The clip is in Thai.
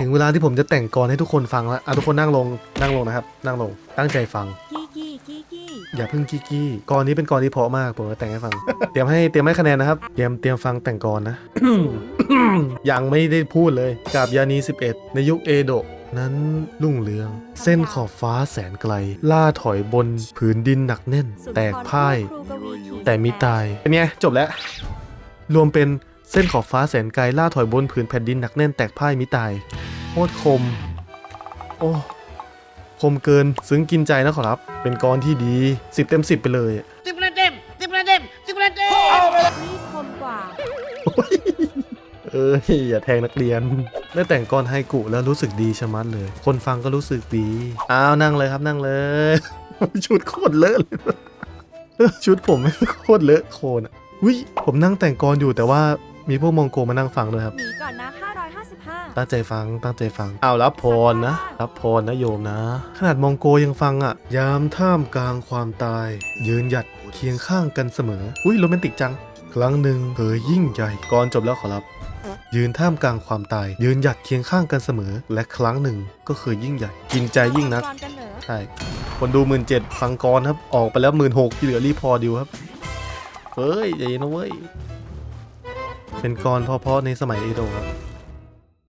ถึงเวลาที่ผมจะแต่งกรให้ทุกคนฟังแล้วอะทุกคนนั่งลงนั่งลงนะครับ นั่งลงตั้งใจฟัง กี้กี้กี้กี้อย่าเพิ่งกี้กี้กรนี้เป็นกรที่เพราะมากผมจะแต่งให้ฟัง เตรียมให้เตรียมให้คะแนนนะครับเตรียมเตรียมฟังแต่งกรนะ ยังไม่ได้พูดเลยกาบยานี 11 ในยุคเอโดะนั้นรุ่งเรือง เส้นขอบฟ้าแสนไกล ล่าถอยบนผืนดินหนักแน่น แตกพ่ายครูกวีขีดแต่มีตายเป็นไงจบแล้ว รวมเป็นเส้นขอบฟ้าแสนไกลล่าถอยบนผืนแผ่นดินหนักแน่นแตกพ่ายมิตาย โคตรคม โอ้คมเกินซึ้งกินใจนะขอรับ เป็นกรที่ดี 10 เต็ม 10 ไปเลยสิบคะแนนเต็มสิบคะแนนเต็มสิบคะแนนเต็มรีดคมกว่าเอ้ยอย่าแทงนักเรียน ได้แต่งกรไฮกุแล้วรู้สึกดีชะมัดเลย คนฟังก็รู้สึกดีอ้าวนั่งเลยครับนั่งเลย ชุดโคตรเลอะเลยชุดผมไม่งโคตรเลอะโคลนอะวิผมนั่งแต่งกรอยู่แต่ว่ามีพวกมองโกมานั่งฟังด้วยครับหนีก่ อนนะ 555 ตั้งใจฟังตั้งใจฟังอ้าวรับพรนะ รับพรนะโยมนะ ขนาดมองโกยังฟังอะ ยามท่ามกลางความตาย ยืนหยัดเคียงข้างกันเสมอ อุ้ยโรแมนติกจัง ครั้งหนึ่งเคยยิ่งใหญ่ก่อนจบแล้วขอรับ ยืนท่ามกลางความตาย ยืนหยัดเคียงข้างกันเสมอ และครั้งหนึ่งก็คือยิ่งใหญ่ กินใจยิ่งนัก ก่อนกันเหรอใช่ คนดูหมื่นเจ็ดฟังกรครับ ออกไปแล้วหมื่นหกที่เหลือรีพอร์ตอยู่ครับ เฮ้ยใจเย็นนะเว้ย เป็นกรเพาะๆในสมัยเอโดะครับ